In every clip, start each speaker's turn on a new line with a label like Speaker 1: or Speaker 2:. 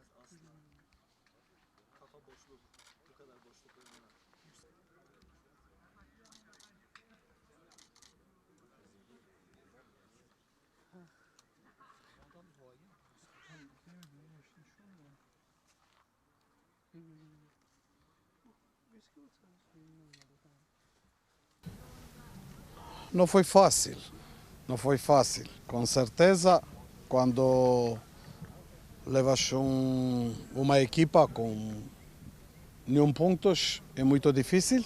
Speaker 1: asla. Kafa boşluk. Bu kadar boşluk olmadan. Adam duayı.
Speaker 2: Não foi fácil, não foi fácil. Com certeza, quando levas um, uma equipa com nenhum pontos é muito difícil,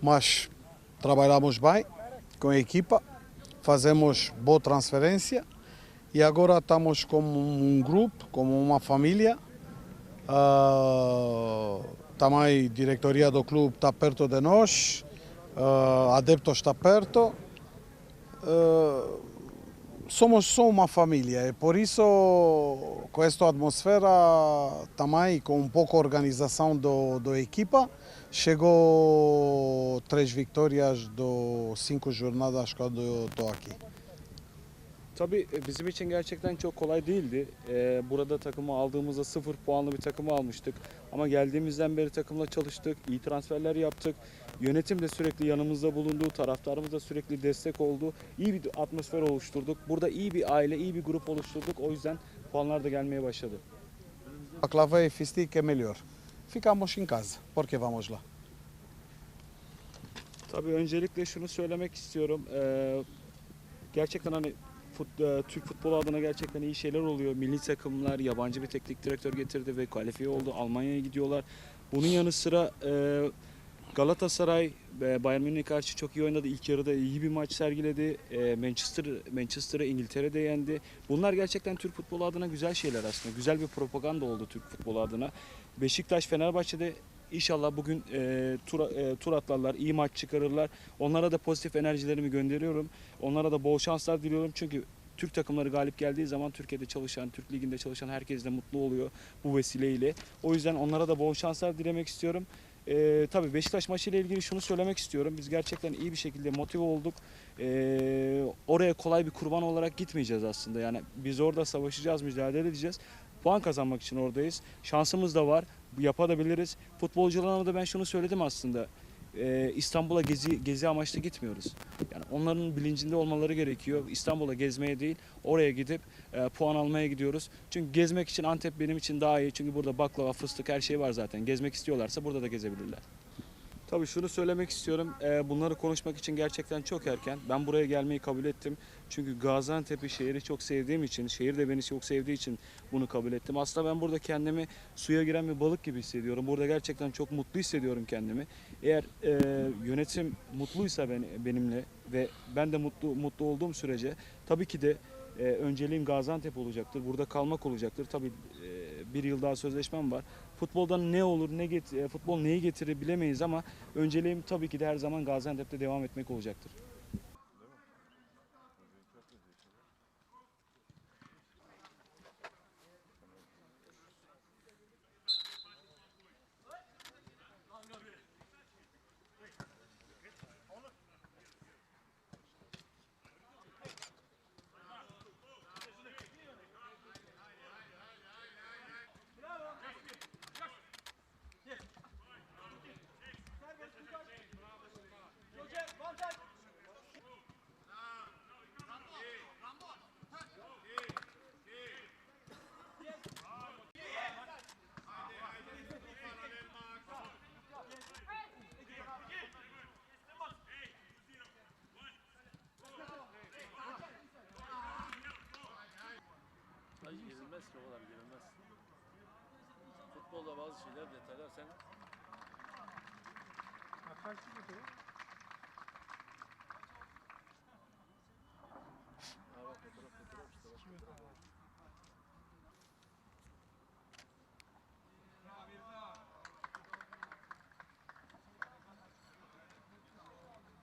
Speaker 2: mas trabalhamos bem com a equipa, fazemos boa transferência e agora estamos como um grupo, como uma família. Ah, também a diretoria do clube está perto de nós, ah, adeptos está perto. Ah, somos só uma família e por isso com esta atmosfera também com um pouco organização do, do equipa chegou três vitórias do cinco jornadas quando eu estou aqui.
Speaker 3: Tabii e, bizim için gerçekten çok kolay değildi. Ee, burada takımı aldığımızda sıfır puanlı bir takımı almıştık. Ama geldiğimizden beri takımla çalıştık, iyi transferler yaptık. Yönetim de sürekli yanımızda bulundu, taraftarımız da sürekli destek oldu. İyi bir atmosfer oluşturduk. Burada iyi bir aile, iyi bir grup oluşturduk. O yüzden puanlar da gelmeye başladı.
Speaker 2: A clave e Fistic é melhor. Ficamos em casa, porque vamos lá.
Speaker 3: Tabii öncelikle şunu söylemek istiyorum. Ee, gerçekten hani fut, e, Türk futbolu adına gerçekten iyi şeyler oluyor. Milli takımlar yabancı bir teknik direktör getirdi ve kalifiye oldu. Almanya'ya gidiyorlar. Bunun yanı sıra e, Galatasaray e, Bayern Münih'e karşı çok iyi oynadı. İlk yarıda iyi bir maç sergiledi. E, Manchester Manchester'ı İngiltere'de yendi. Bunlar gerçekten Türk futbolu adına güzel şeyler aslında. Güzel bir propaganda oldu Türk futbolu adına. Beşiktaş Fenerbahçe'de İnşallah bugün e, tur, e, tur atlarlar, iyi maç çıkarırlar. Onlara da pozitif enerjilerimi gönderiyorum. Onlara da bol şanslar diliyorum. Çünkü Türk takımları galip geldiği zaman Türkiye'de çalışan, Türk Ligi'nde çalışan herkes de mutlu oluyor bu vesileyle. O yüzden onlara da bol şanslar dilemek istiyorum. E, tabii Beşiktaş maçıyla ilgili şunu söylemek istiyorum. Biz gerçekten iyi bir şekilde motive olduk. E, oraya kolay bir kurban olarak gitmeyeceğiz aslında. Yani biz orada savaşacağız, mücadele edeceğiz. Puan kazanmak için oradayız. Şansımız da var. Yapabiliriz. Futbolcularına da ben şunu söyledim aslında. Ee, İstanbul'a gezi gezi amaçlı gitmiyoruz. Yani onların bilincinde olmaları gerekiyor. İstanbul'a gezmeye değil, oraya gidip e, puan almaya gidiyoruz. Çünkü gezmek için Antep benim için daha iyi. Çünkü burada baklava, fıstık her şey var zaten. Gezmek istiyorlarsa burada da gezebilirler. Tabii şunu söylemek istiyorum. Bunları konuşmak için gerçekten çok erken. Ben buraya gelmeyi kabul ettim. Çünkü Gaziantep'i şehri çok sevdiğim için, şehir de beni çok sevdiği için bunu kabul ettim. Aslında ben burada kendimi suya giren bir balık gibi hissediyorum. Burada gerçekten çok mutlu hissediyorum kendimi. Eğer e, yönetim mutluysa ben, benimle ve ben de mutlu mutlu olduğum sürece tabii ki de e, önceliğim Gaziantep olacaktır. Burada kalmak olacaktır. Tabii e, bir yıl daha sözleşmem var. Futboldan ne olur, ne get e, futbol neyi getirir bilemeyiz ama önceliğim tabii ki de her zaman Gaziantep'te devam etmek olacaktır.
Speaker 4: Ay gezilmez ki o kadar girilmez. Futbolda bazı şeyler detaylar sen Ha bak